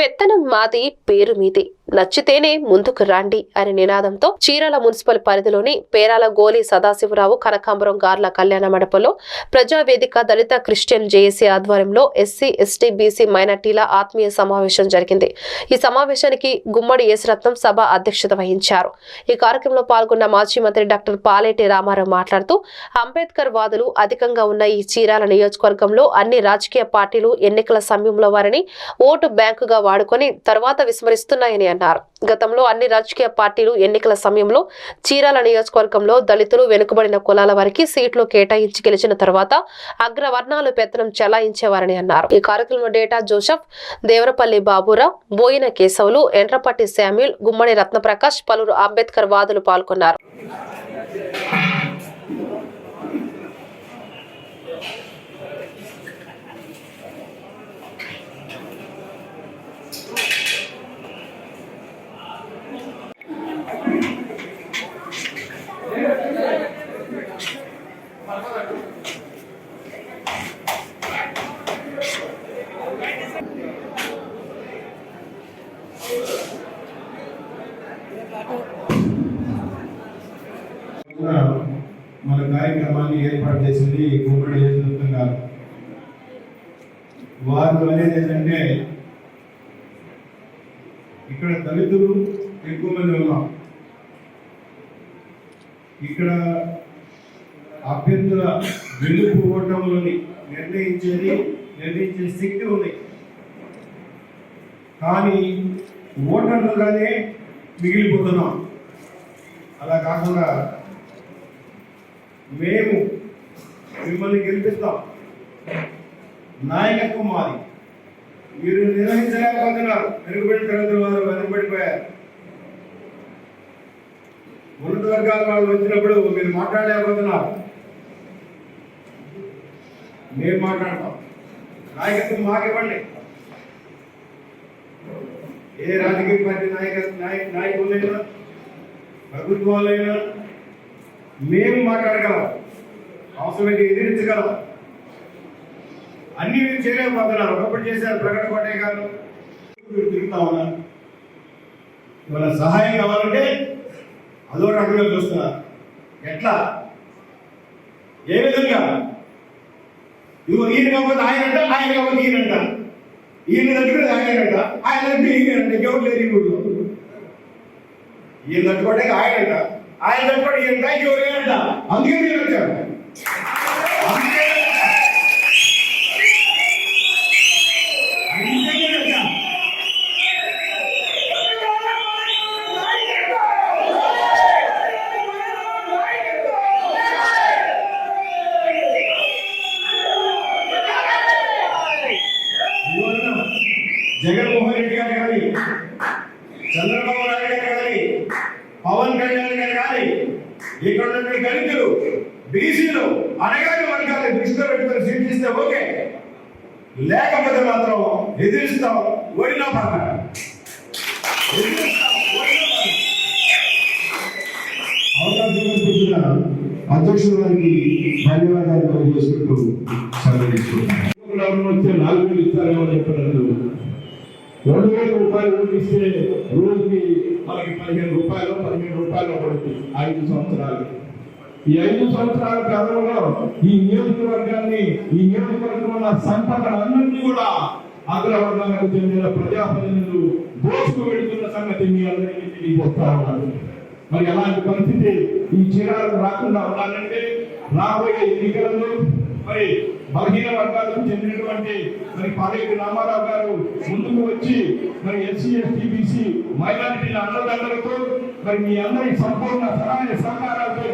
పెత్తనం మాది పేరు మీది. నచ్చితేనే ముందుకు రండి అనే నినాదంతో చీరాల మున్సిపల్ పరిధిలోని పేరాల గోలి సదాశివరావు కనకాంబరం గార్ల కళ్యాణ మండపంలో ప్రజావేదిక దళిత క్రిస్టియన్ జేఏసీ ఆధ్వర్యంలో ఎస్సీ ఎస్టీ బీసీ మైనార్టీల ఆత్మీయ సమావేశం జరిగింది. ఈ సమావేశానికి గుమ్మడి యేసరత్నం సభ అధ్యక్షత వహించారు. ఈ కార్యక్రమంలో పాల్గొన్న మాజీ మంత్రి డాక్టర్ పాలేటి రామారావు మాట్లాడుతూ అంబేద్కర్ వాదులు అధికంగా ఉన్న ఈ చీరాల నియోజకవర్గంలో అన్ని రాజకీయ పార్టీలు ఎన్నికల సమయంలో వారిని ఓటు బ్యాంకుగా వాడుకొని తర్వాత విస్మరిస్తున్నాయని అన్నారు. గతంలో అన్ని రాజకీయ పార్టీలు ఎన్నికల సమయంలో చీరాల నియోజకవర్గంలో దళితులు వెనుకబడిన కులాల వారికి సీట్లు కేటాయించి గెలిచిన తర్వాత అగ్రవర్ణాలు పెత్తనం చెలాయించేవారని అన్నారు. ఈ కార్యక్రమంలో డేటా జోసెఫ్ దేవరపల్లి బాబురావు బోయిన కేశవులు ఎండ్రపట్టి శామ్యుల్ గుమ్మడి రత్నప్రకాష్ పలువురు అంబేద్కర్ వాదులు పాల్గొన్నారు కూడా మన కార్యక్రమాన్ని ఏర్పాటు చేసింది గుమ్మడి యేసుదత్తం గారు. వారు అనేది ఏంటంటే ఇక్కడ దళితులు ఎక్కువ మంది ఉన్నాం. ఇక్కడ అభ్యర్థుల వెలుపు ఓటములని నిర్ణయించేది నిర్ణయించే శక్తి ఉంది. కానీ ఓటర్లుగానే మిగిలిపోతున్నాం. అలా కాకుండా మేము మిమ్మల్ని గెలిపిస్తాం. నాయకత్వం మాది మీరు నిర్వహించలేకపోతున్నారు. వెనుకబడి తరగతి వారు వెనుకబడిపోయారు. ఉన్నత వర్గాల వాళ్ళు వచ్చినప్పుడు మీరు మాట్లాడలేకపోతున్నారు. మేము మాట్లాడతాం. నాయకత్వం మాకివ్వండి. ఏ రాజకీయ పార్టీ నాయక నాయక నాయకులైనా ప్రభుత్వాలైనా మేము మాట్లాడగలం. అవసరమైతే ఎదిరించగలం. అన్ని మీరు చేయలేకపోతున్నారు. ఒకప్పుడు చేశారు ప్రకటన కోటే గారు. మీరు తిరుగుతా ఉన్నారు. ఇవాళ సహాయం కావాలంటే అదో రకంగా చూస్తున్నారు. ఎట్లా? ఏ విధంగా? ఇదిగో ఈయన కాకపోతే ఆయన అంట ఆయన కాకపోతే ఈయన అంట. ఈయన దగ్గర ఆయన అంట ఆయన దగ్గర ఈయన అంట. ఎవరు లేరు ఈ ఊళ్ళో ఈయన తట్టుకోవడానికి ఆయన అంట. ఆయన తట్టుకోవడం ఈయన అంట ఎవరు అంట అందుకే మీరు వచ్చారు అందుకే అందుకే మీరు వచ్చారు. ఇవాళ జగన్మోహన్ రెడ్డి గారు కానీ చంద్రబాబు నాయుడు గారు కానీ పవన్ కళ్యాణ్ గారు కానీ ఇక్కడ ఉన్న దళితులు బీసీలు అనగానే వర్గాన్ని దృష్టిలో పెట్టుకుని సీట్లు ఓకే. లేకపోతే మాత్రం ఎదిరిస్తాం ఓడినా పర్లేదు ఎదిరిస్తాం, ఓడినా అధ్యక్షుల వారికి ధన్యవాదాలు తెలియజేసుకుంటూ సెలవు తీసుకుంటున్నాను. నాలుగు వేలు ఇస్తారేమో చెప్పలేదు రెండు వేల రూపాయలు రోజు ఇస్తే రోజుకి మనకి పదిహేను రూపాయలు పదిహేను రూపాయలు పడుతుంది ఐదు సంవత్సరాలు. ఈ ఐదు సంవత్సరాల కాలంలో ఈ నియోజకవర్గాన్ని ఈ నియోజకవర్గంలో ఉన్న సంపదలన్నింటినీ కూడా అగ్రవర్గాలకు చెందిన ప్రజాప్రతినిధులు దోచుకు వెళుతున్న సంగతి మీ అందరికీ తెలియజేస్తా ఉన్నారు మరి అలాంటి పరిస్థితి? ఈ చీరాలకు రాకుండా ఉండాలంటే రాబోయే ఎన్నికలలో మరి బలహీన వర్గాలకు చెందినటువంటి మరి పాలేటి రామారావు గారు ముందుకు వచ్చి మరి ఎస్సీ ఎస్టీ బీసీ మైనారిటీల అన్నదండలతో మరి మీ అందరి సంపూర్ణ సహాయ సహకారాలతో